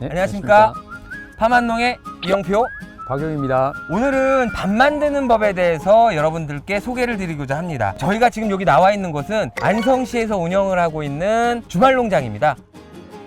네, 안녕하십니까. 파만농의 이영표. 박영입니다. 오늘은 밥 만드는 법에 대해서 여러분들께 소개를 드리고자 합니다. 저희가 지금 여기 나와 있는 곳은 안성시에서 운영을 하고 있는 주말 농장입니다.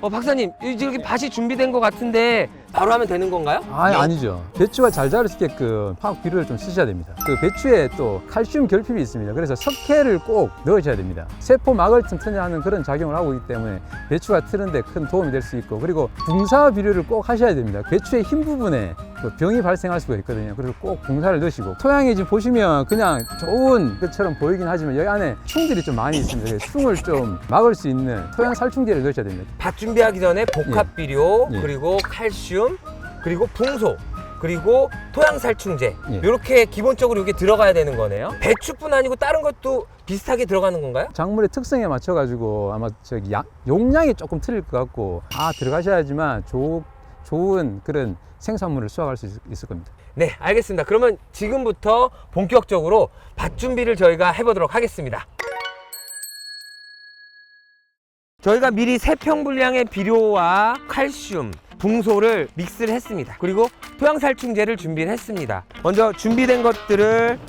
어, 박사님, 이렇게 밭이 준비된 것 같은데 바로 하면 되는 건가요? 아, 아니죠. 배추가 잘 자랄 수 있게끔 화학 비료를 좀 쓰셔야 됩니다. 그 배추에 또 칼슘 결핍이 있습니다. 그래서 석회를 꼭 넣으셔야 됩니다. 세포 막을 튼튼하는 그런 작용을 하고 있기 때문에 배추가 트는데 큰 도움이 될 수 있고 그리고 분사 비료를 꼭 하셔야 됩니다. 배추의 흰 부분에 그 병이 발생할 수가 있거든요. 그래서 꼭 분사를 넣으시고 토양에 지금 보시면 그냥 좋은 것처럼 보이긴 하지만 여기 안에 충들이 좀 많이 있습니다. 충을 좀 막을 수 있는 토양 살충제를 넣으셔야 됩니다. 밭 준비하기 전에 복합 비료, 예. 그리고 칼슘, 그리고 붕소, 그리고 토양 살충제. 예. 이렇게 기본적으로 이게 들어가야 되는 거네요. 배추뿐 아니고 다른 것도 비슷하게 들어가는 건가요? 작물의 특성에 맞춰 가지고 아마 저기 양- 용량이 조금 틀릴 것 같고 아 들어가셔야지만 조, 좋은 그런 생산물을 수확할 수 있, 있을 겁니다. 네, 알겠습니다. 그러면 지금부터 본격적으로 밭 준비를 저희가 해보도록 하겠습니다. 저희가 미리 세평 분량의 비료와 칼슘, 붕소를 믹스를 했습니다. 그리고 토양살충제를 준비를 했습니다. 먼저 준비된 것들을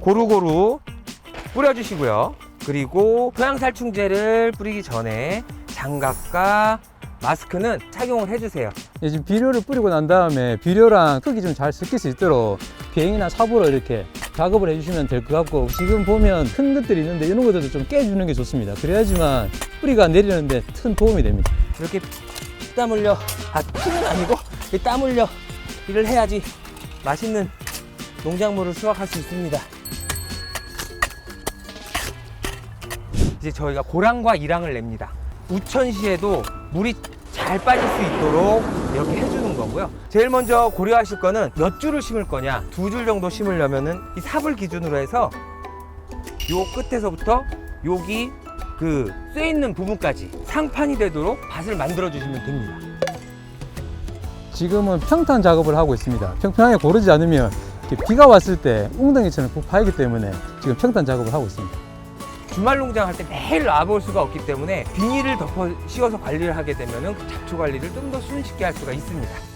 고루고루 뿌려주시고요. 그리고 토양살충제를 뿌리기 전에 장갑과 마스크는 착용을 해주세요. 예, 지금 비료를 뿌리고 난 다음에 비료랑 흙이 좀 잘 섞일 수 있도록 비행이나 삽으로 이렇게 작업을 해주시면 될 것 같고 지금 보면 큰 것들이 있는데 이런 것들도 좀 깨주는 게 좋습니다. 그래야지만 뿌리가 내리는데 큰 도움이 됩니다. 이렇게 땀 흘려 아 피는 아니고 이땀 흘려 일을 해야지 맛있는 농작물을 수확할 수 있습니다 이제 저희가 고랑과 이랑을 냅니다 우천시에도 물이 잘 빠질 수 있도록 이렇게 해주는 거고요 제일 먼저 고려하실 거는 몇 줄을 심을 거냐 두 줄 정도 심으려면은 이 삽을 기준으로 해서 요 끝에서부터 여기 그 쇠 있는 부분까지 상판이 되도록 밭을 만들어 주시면 됩니다. 지금은 평탄 작업을 하고 있습니다. 평평하게 고르지 않으면 비가 왔을 때 웅덩이처럼 부파이기 때문에 지금 평탄 작업을 하고 있습니다. 주말 농장 할 때 매일 나볼 수가 없기 때문에 비닐을 덮어 씌워서 관리를 하게 되면 그 잡초 관리를 좀 더 손쉽게 할 수가 있습니다.